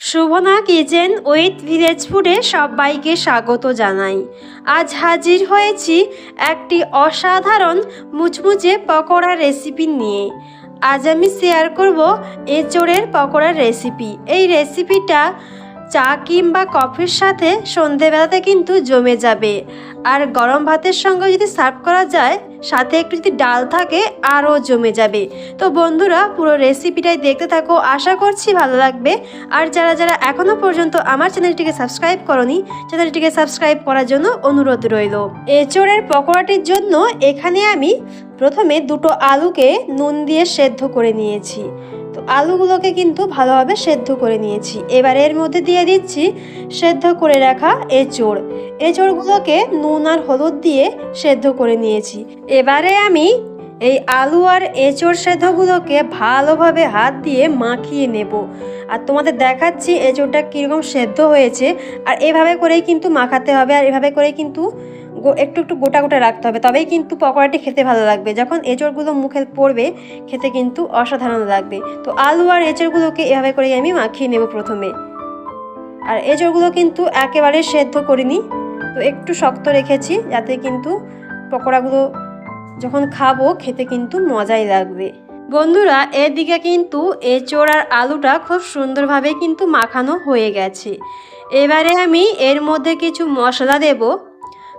Shubhna kitchen with village ফুডে সবাইকে স্বাগত জানাই। আজ হাজির হয়েছি একটি অসাধারণ মুচমুচে পকোড়া রেসিপি নিয়ে। আজ আমি শেয়ার করব এঁচোড়ের পকোড়ার রেসিপি। এই রেসিপিটা চা কিংবা কফির সাথে সন্ধেবেলাতে কিন্তু জমে যাবে। আর গরম ভাতের সঙ্গে যদি সার্ভ করা যায় সাথে একটু যদি ডাল থাকে, আরও জমে যাবে। তো বন্ধুরা, পুরো রেসিপিটাই দেখতে থাকো। আশা করছি ভালো লাগবে। আর যারা যারা এখনও পর্যন্ত আমার চ্যানেলটিকে সাবস্ক্রাইব করনি, চ্যানেলটিকে সাবস্ক্রাইব করার জন্য অনুরোধ রইল। এচোরের পকোড়াটির জন্য এখানে আমি প্রথমে দুটো আলুকে নুন দিয়ে সেদ্ধ করে নিয়েছি। তো আলুগুলোকে কিন্তু ভালোভাবে সেদ্ধ করে নিয়েছি। এবার এর মধ্যে দিয়ে দিচ্ছি সেদ্ধ করে রাখা এঁচোড়। এঁচোড়গুলোকে নুন আর হলুদ দিয়ে সেদ্ধ করে নিয়েছি। এবারে আমি এই আলু আর এঁচোড় সেদ্ধগুলোকে ভালোভাবে হাত দিয়ে মাখিয়ে নেব। আর তোমাদের দেখাচ্ছি এঁচোড়টা কীরকম সেদ্ধ হয়েছে। আর এভাবে করেই কিন্তু মাখাতে হবে। আর এভাবে করেই কিন্তু একটু একটু গোটা গোটা রাখতে হবে। তবেই কিন্তু পকোড়াটি খেতে ভালো লাগবে। যখন এঁচড়গুলো মুখে পড়বে, খেতে কিন্তু অসাধারণ লাগবে। তো আলু আর এঁচড়গুলোকে এভাবে করে আমি মাখিয়ে নেব প্রথমে। আর এঁচড়গুলো কিন্তু একেবারে সেদ্ধ করিনি। তো একটু শক্ত রেখেছি, যাতে কিন্তু পকোড়াগুলো যখন খাব, খেতে কিন্তু মজাই লাগবে। বন্ধুরা, এদিকে কিন্তু এঁচড় আর আলুটা খুব সুন্দরভাবে কিন্তু মাখানো হয়ে গেছে। এবারে আমি এর মধ্যে কিছু মশলা দেব।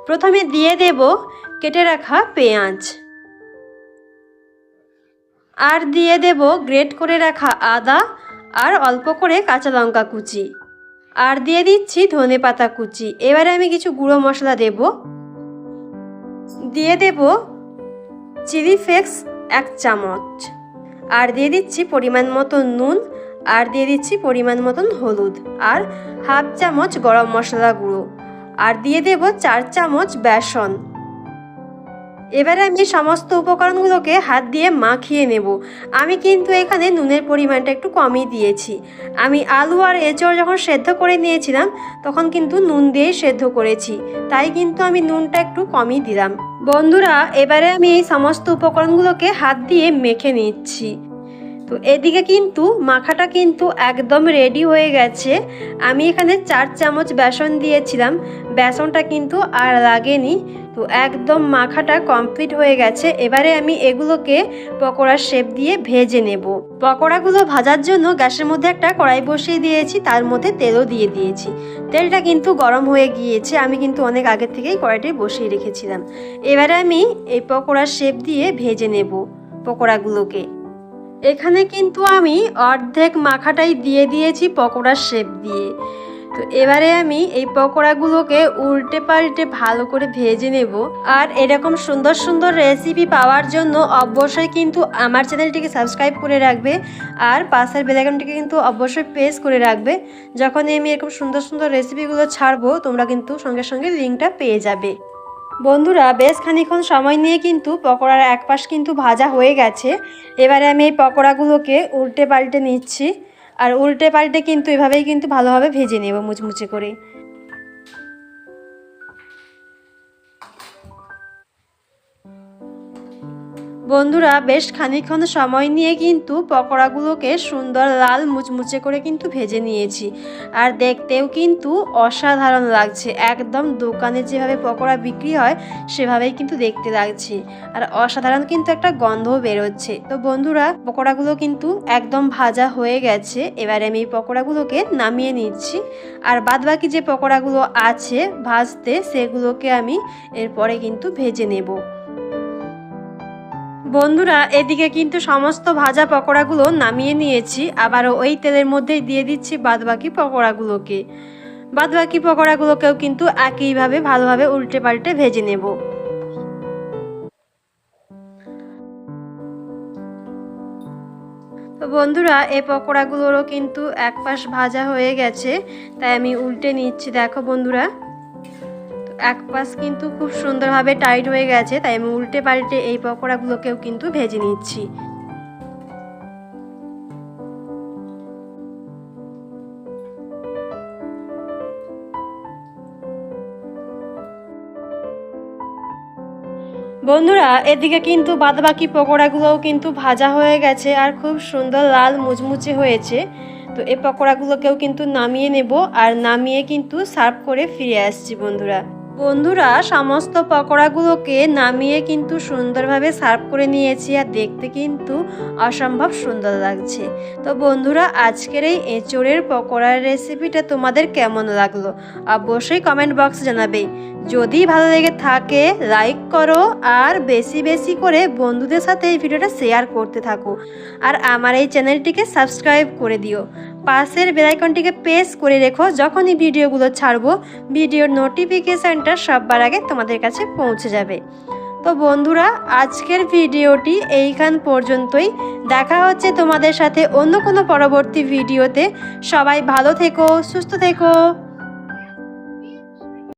প্রথমে দিয়ে দেব কেটে রাখা পেঁয়াজ। আর দিয়ে দেব গ্রেট করে রাখা আদা আর অল্প করে কাঁচা লঙ্কা কুচি। আর দিয়ে দিচ্ছি ধনে পাতা কুচি। এবারে আমি কিছু গুঁড়ো মশলা দেব। দিয়ে দেব চিলি ফ্লেক্স এক চামচ। আর দিয়ে দিচ্ছি পরিমাণ মতো নুন। আর দিয়ে দিচ্ছি পরিমাণ মতন হলুদ। আর হাফ চামচ গরম মশলা গুঁড়ো। আর দিয়ে দেব চার চামচ বেসন। এবারে আমি সমস্ত উপকরণগুলোকে হাত দিয়ে মাখিয়ে নেব। আমি কিন্তু এখানে নুনের পরিমাণটা একটু কমই দিয়েছি। আমি আলু আর এঁচড় যখন সেদ্ধ করে নিয়েছিলাম, তখন কিন্তু নুন দিয়েই সেদ্ধ করেছি। তাই কিন্তু আমি নুনটা একটু কমই দিলাম। বন্ধুরা, এবারে আমি এই সমস্ত উপকরণগুলোকে হাত দিয়ে মেখে নিচ্ছি। তো এদিকে কিন্তু মাখাটা কিন্তু একদম রেডি হয়ে গেছে। আমি এখানে চার চামচ বেসন দিয়েছিলাম। বেসনটা কিন্তু আর লাগেনি। তো একদম মাখাটা কমপ্লিট হয়ে গেছে। এবারে আমি এগুলোকে পকোড়ার শেপ দিয়ে ভেজে নেব। পকোড়াগুলো ভাজার জন্য গ্যাসের মধ্যে একটা কড়াই বসিয়ে দিয়েছি। তার মধ্যে তেলও দিয়ে দিয়েছি। তেলটা কিন্তু গরম হয়ে গিয়েছে। আমি কিন্তু অনেক আগের থেকেই কড়াইটি বসিয়ে রেখেছিলাম। এবারে আমি এই পকোড়ার শেপ দিয়ে ভেজে নেব পকোড়াগুলোকে। এখানে কিন্তু আমি অর্ধেক মাখাটাই দিয়ে দিয়েছি পকোড়ার শেপ দিয়ে। তো এবারে আমি এই পকোড়াগুলোকে উল্টে পাল্টে ভালো করে ভেজে নেব। আর এরকম সুন্দর সুন্দর রেসিপি পাওয়ার জন্য অবশ্যই কিন্তু আমার চ্যানেলটিকে সাবস্ক্রাইব করে রাখবে আর পাশের বেলাইকনটিকে কিন্তু অবশ্যই প্রেস করে রাখবে। যখনই আমি এরকম সুন্দর সুন্দর রেসিপিগুলো ছাড়বো, তোমরা কিন্তু সঙ্গে সঙ্গে লিঙ্কটা পেয়ে যাবে। বন্ধুরা, বেশ খানিক্ষণ সময় নিয়ে কিন্তু পকোড়ার এক পাশ কিন্তু ভাজা হয়ে গেছে। এবারে আমি এই পকোড়াগুলোকে উল্টে পাল্টে নিচ্ছি। আর উল্টে পাল্টে কিন্তু এভাবেই কিন্তু ভালোভাবে ভেজে নেব মুচমুচে করে। বন্ধুরা, বেশ খানিক্ষণ সময় নিয়ে কিন্তু পকোড়াগুলোকে সুন্দর লাল মুচমুচে করে কিন্তু ভেজে নিয়েছি। আর দেখতেও কিন্তু অসাধারণ লাগছে। একদম দোকানে যেভাবে পকোড়া বিক্রি হয়, সেভাবেই কিন্তু দেখতে লাগছে। আর অসাধারণ কিন্তু একটা গন্ধও বেরোচ্ছে। তো বন্ধুরা, পকোড়াগুলো কিন্তু একদম ভাজা হয়ে গেছে। এবারে আমি এই পকোড়াগুলোকে নামিয়ে নিচ্ছি। আর বাদবাকি যে পকোড়াগুলো আছে ভাজতে, সেগুলোকে আমি এরপরে কিন্তু ভেজে নেব। বন্ধুরা, এদিকে কিন্তু সমস্ত ভাজা পকোড়াগুলো নামিয়ে নিয়েছি। আবারও ওই তেলের মধ্যেই দিয়ে দিচ্ছি বাদবাকি পকোড়াগুলোকে। বাদবাকি পকোড়াগুলোকেও কিন্তু একইভাবে ভালোভাবে উল্টে পাল্টে ভেজে নেব। তো বন্ধুরা, এই পকোড়াগুলোরও কিন্তু এক পাশ ভাজা হয়ে গেছে, তাই আমি উল্টে নিচ্ছি। দেখো বন্ধুরা এক পাশ কিন্তু খুব সুন্দরভাবে টাইট হয়ে গেছে, তাই আমি উল্টে পাল্টে এই পকোড়াগুলোকেও কিন্তু ভেজে নিচ্ছি। বন্ধুরা, এদিকে কিন্তু বাদবাকি পকোড়াগুলোও কিন্তু ভাজা হয়ে গেছে আর খুব সুন্দর লাল মুচমুচে হয়েছে। তো এই পকোড়াগুলোকেও কিন্তু নামিয়ে নেব আর নামিয়ে কিন্তু সার্ভ করে ফিরে আসছি বন্ধুরা। বন্ধুরা, সমস্ত পকোড়াগুলোকে নামিয়ে কিন্তু সুন্দরভাবে সার্ভ করে নিয়েছি আর দেখতে কিন্তু অসম্ভব সুন্দর লাগছে। তো বন্ধুরা, আজকের এই এঁচোড়ের পকোড়ার রেসিপিটা তোমাদের কেমন লাগল? অবশ্যই কমেন্ট বক্সে জানাবে। যদি ভালো লেগে থাকে লাইক করো আর বেশি বেশি করে বন্ধুদের সাথে এই ভিডিওটা শেয়ার করতে থাকো। আর আমার এই চ্যানেলটিকে সাবস্ক্রাইব করে দিও। পাশের বেলাইকনটিকে প্রেস করে রেখো, যখনই ভিডিওগুলো ছাড়বো, ভিডিওর নোটিফিকেশানটা সবার আগে তোমাদের কাছে পৌঁছে যাবে। তো বন্ধুরা, আজকের ভিডিওটি এইখান পর্যন্তই। দেখা হচ্ছে তোমাদের সাথে অন্য কোনো পরবর্তী ভিডিওতে। সবাই ভালো থেকো, সুস্থ থেকো।